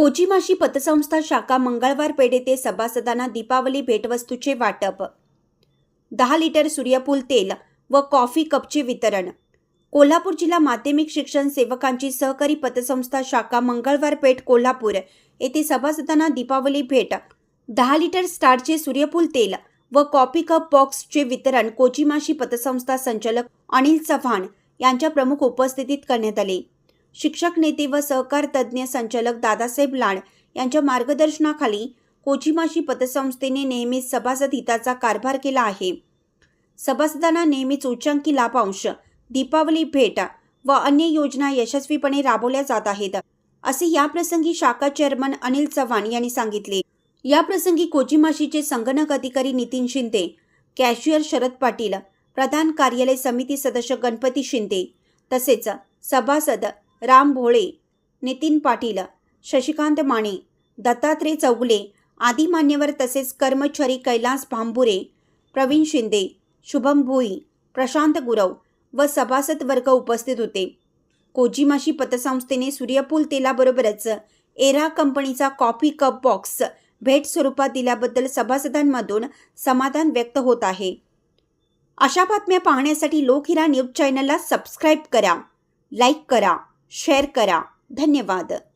कोचिमाशी पतसंस्था शाखा मंगळवार पेठ येथे सभासदांना दीपावली भेटवस्तूचे वाटप. दहा लिटर सूर्यफूल तेल व कॉफी कपचे वितरण. कोल्हापूर जिल्हा माध्यमिक शिक्षण सेवकांची सहकारी पतसंस्था शाखा मंगळवार पेठ कोल्हापूर येथे सभासदांना दीपावली भेट. दहा लिटर स्टारचे सूर्यफूल तेल व कॉफी कप बॉक्सचे वितरण कोचिमाशी पतसंस्था संचालक अनिल चव्हाण यांच्या प्रमुख उपस्थितीत करण्यात आले. शिक्षक नेते व सहकार तज्ज्ञ संचालक दादासाहेब लाड यांच्या मार्गदर्शनाखाली कोचिमाशी पतसंस्थेने नेहमीच सभासद हिताचा कारभार केला आहे. सभासदांना नेहमीच उच्चांकी लाभांश दीपावली भेट व अन्य योजना यशस्वीपणे राबवल्या जात आहेत असे याप्रसंगी शाखा चेअरमन अनिल चव्हाण यांनी सांगितले. याप्रसंगी कोचिमाशीचे संगणक अधिकारी नितीन शिंदे कॅशियर शरद पाटील प्रधान कार्यालय समिती सदस्य गणपती शिंदे तसेच सभासद राम भोळे नितीन पाटील शशिकांत माने दत्तात्रय चौगुले आदी मान्यवर तसेच कर्मचारी कैलास भांबुरे प्रवीण शिंदे शुभम भोई प्रशांत गुरव व सभासद वर्ग उपस्थित होते. कोजिमाशी पतसंस्थेने सूर्यफूल तेलाबरोबरच एरा कंपनीचा कॉफी कप बॉक्स भेट स्वरूपात दिल्याबद्दल सभासदांमधून समाधान व्यक्त होत आहे. अशा बातम्या पाहण्यासाठी लोकहिरा न्यूज चॅनलला सबस्क्राईब करा लाईक करा. शेअर करा. धन्यवाद.